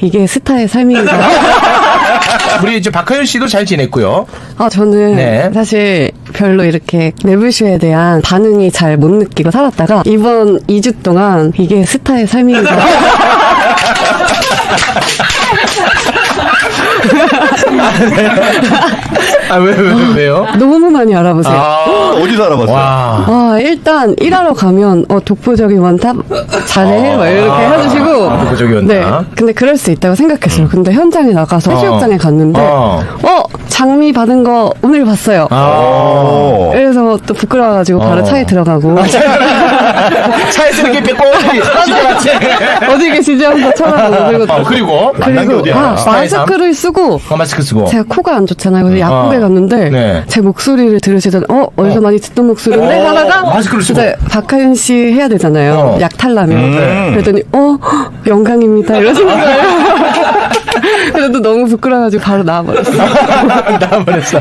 이게 스타의 삶입니다. 우리 이제 박하윤 씨도 잘 지냈고요. 아, 저는 네. 사실 별로 이렇게 매블쇼에 대한 반응이 잘 못 느끼고 살았다가 이번 2주 동안 이게 스타의 삶입니다. 아, 왜, 왜, 왜, 왜요? 너무 많이 알아보세요. 아, 어디서 알아봤어요? 와. 아, 일단 일하러 가면 어 독보적인 원탑 잘해 막 이렇게 해주시고 아, 독보적인 원탑. 네. 근데 그럴 수 있다고 생각했어요. 근데 현장에 나가서 해수욕장에 갔는데 어. 어 장미 받은 거 오늘 봤어요. 아. 어. 또 부끄러워가지고 바로 어. 차에 들어가고 차에서 이렇게 뺏고, 집에 갔지. 어디 계시지 한번 찾아보고 그리고 어, 그리고, 만난 게 그리고 어디야? 아, 스타의 삶? 마스크를 쓰고 어, 마스크 쓰고. 제가 코가 안 좋잖아요. 그래서 약국에 어. 갔는데 네. 제 목소리를 들으시던 어 어디서 많이 듣던 목소리인데 어, 하다가 마스크를 쓰고. 이제 박하윤 씨 해야 되잖아요. 어. 약 탈라면 음. 그랬더니 어 영광입니다 이러시는 거예요. 그래도 너무 부끄러워가지고 바로 나와버렸어요. 나와버렸어.